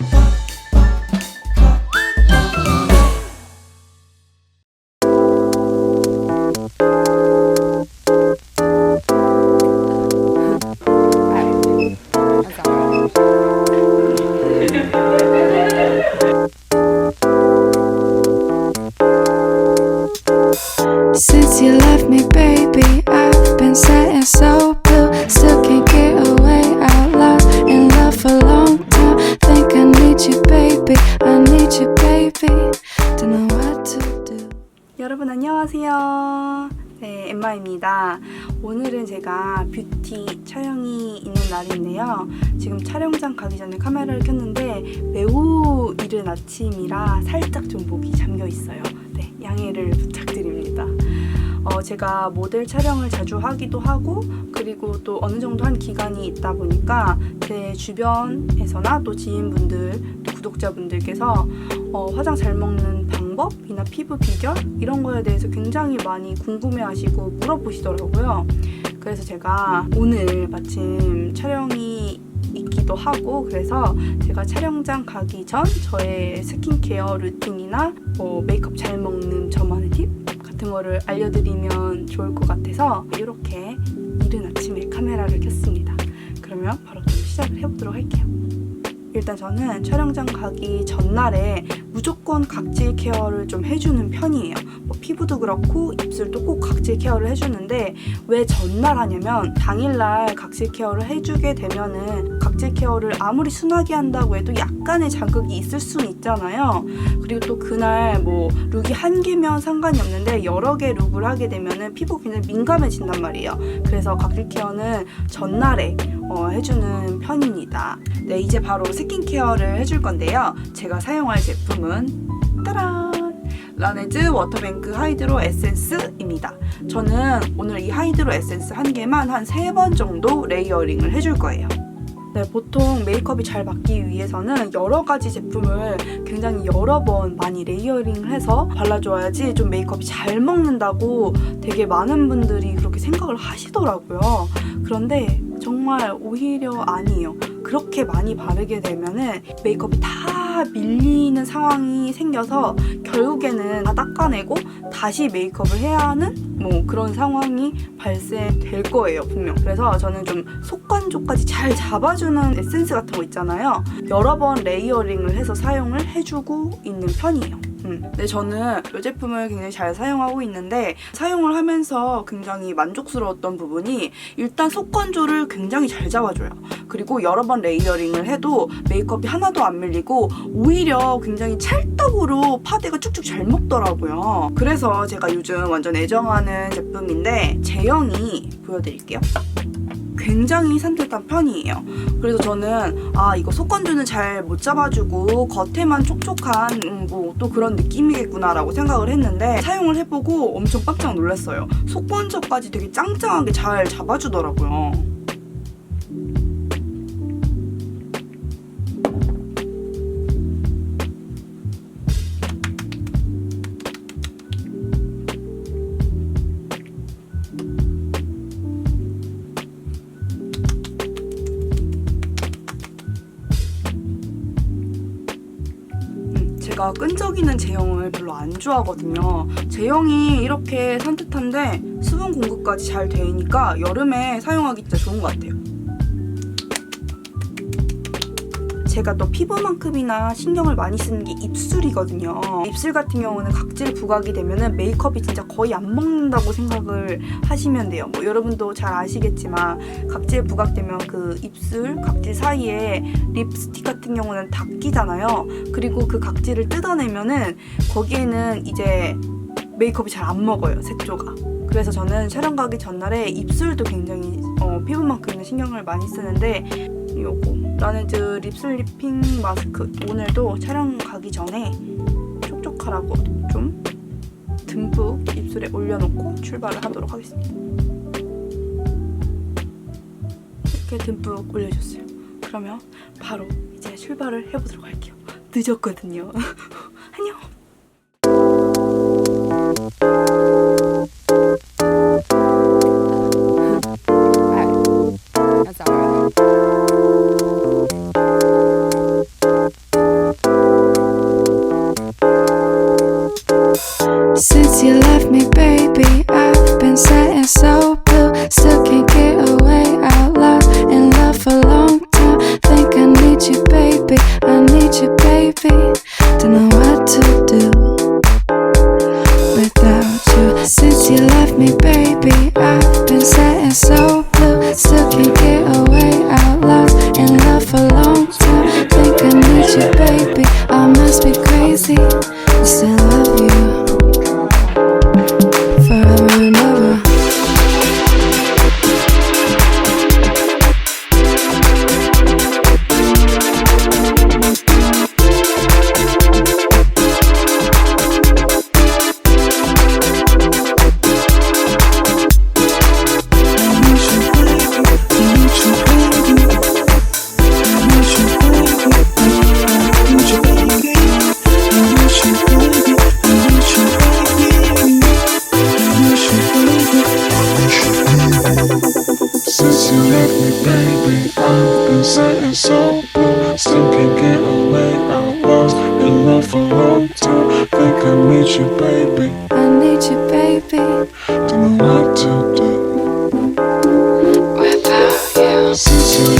哎，我搞。 네, 엠마입니다. 오늘은 제가 뷰티 촬영이 있는 날인데요. 지금 촬영장 가기 전에 카메라를 켰는데 매우 이른 아침이라 살짝 좀 목이 잠겨 있어요. 네, 양해를 부탁드립니다. 어, 제가 모델 촬영을 자주 하기도 하고 그리고 또 어느 정도 한 기간이 있다 보니까 제 주변에서나 또 지인분들 또 구독자분들께서 어, 화장 잘 먹는 방법이나 피부 비결 이런 거에 대해서 굉장히 많이 궁금해하시고 물어보시더라고요. 그래서 제가 오늘 마침 촬영이 있기도 하고 그래서 제가 촬영장 가기 전 저의 스킨케어 루틴이나 뭐 메이크업 잘 먹는 저만의 팁 같은 거를 알려드리면 좋을 것 같아서 이렇게 이른 아침에 카메라를 켰습니다. 그러면 바로 좀 시작을 해보도록 할게요. 일단 저는 촬영장 가기 전날에 무조건 각질 케어를 좀 해주는 편이에요. 뭐 피부도 그렇고 입술도 꼭 각질 케어를 해주는데 왜 전날 하냐면 당일날 각질 케어를 해주게 되면은 각질 케어를 아무리 순하게 한다고 해도 약간의 자극이 있을 수는 있잖아요. 그리고 또 그날 뭐 룩이 한 개면 상관이 없는데 여러 개 룩을 하게 되면은 피부 굉장히 민감해진단 말이에요. 그래서 각질 케어는 전날에 어, 해주는 편입니다. 네, 이제 바로 스킨케어를 해줄 건데요. 제가 사용할 제품은 따란! 라네즈 워터뱅크 하이드로 에센스입니다. 저는 오늘 이 하이드로 에센스 한 개만 한 세 번 정도 레이어링을 해줄 거예요. 네, 보통 메이크업이 잘 받기 위해서는 여러 가지 제품을 굉장히 여러 번 많이 레이어링을 해서 발라줘야지 좀 메이크업이 잘 먹는다고 되게 많은 분들이 그렇게 생각을 하시더라고요. 그런데 정말 오히려 아니에요. 그렇게 많이 바르게 되면은 메이크업이 다 밀리는 상황이 생겨서 결국에는 다 닦아내고 다시 메이크업을 해야 하는 뭐 그런 상황이 발생될 거예요, 분명. 그래서 저는 좀 속건조까지 잘 잡아주는 에센스 같은 거 있잖아요. 여러 번 레이어링을 해서 사용을 해주고 있는 편이에요. 음. 근데 저는 이 제품을 굉장히 잘 사용하고 있는데 사용을 하면서 굉장히 만족스러웠던 부분이 일단 속 건조를 굉장히 잘 잡아줘요. 그리고 여러 번 레이어링을 해도 메이크업이 하나도 안 밀리고 오히려 굉장히 찰떡으로 파데가 쭉쭉 잘 먹더라고요. 그래서 제가 요즘 완전 애정하는 제품인데 제형이 보여드릴게요. 굉장히 산뜻한 편이에요. 그래서 저는 아 이거 속건조는 잘 못 잡아주고 겉에만 촉촉한 음, 뭐또 그런 느낌이겠구나라고 생각을 했는데 사용을 해보고 엄청 깜짝 놀랐어요. 속건조까지 되게 짱짱하게 잘 잡아주더라고요. 제가 끈적이는 제형을 별로 안 좋아하거든요. 제형이 이렇게 산뜻한데 수분 공급까지 잘 되니까 여름에 사용하기 진짜 좋은 것 같아요. 제가 또 피부만큼이나 신경을 많이 쓰는 게 입술이거든요. 입술 같은 경우는 각질 부각이 되면은 메이크업이 진짜 거의 안 먹는다고 생각을 하시면 돼요. 뭐 여러분도 잘 아시겠지만 각질 부각되면 그 입술 각질 사이에 립스틱 같은 경우는 다 끼잖아요. 그리고 그 각질을 뜯어내면은 거기에는 이제 메이크업이 잘 안 먹어요. 색조가. 그래서 저는 촬영 가기 전날에 입술도 굉장히 어, 피부만큼은 신경을 많이 쓰는데 요거 라네즈 립슬리핑 마스크 오늘도 촬영 가기 전에 촉촉하라고 좀 듬뿍 입술에 올려놓고 출발을 하도록 하겠습니다. 이렇게 듬뿍 올려줬어요. 그러면 바로 이제 출발을 해보도록 할게요. 늦었거든요. 안녕. me, baby. I've been setting so blue, still can't get away. I lost in love for a long time. Think I need you, baby. I must be crazy. I still love you. getting so blue. Still can't get away. I was in love for a long time. Think I need you, baby. I need you, baby. Don't know what to do without you. Since you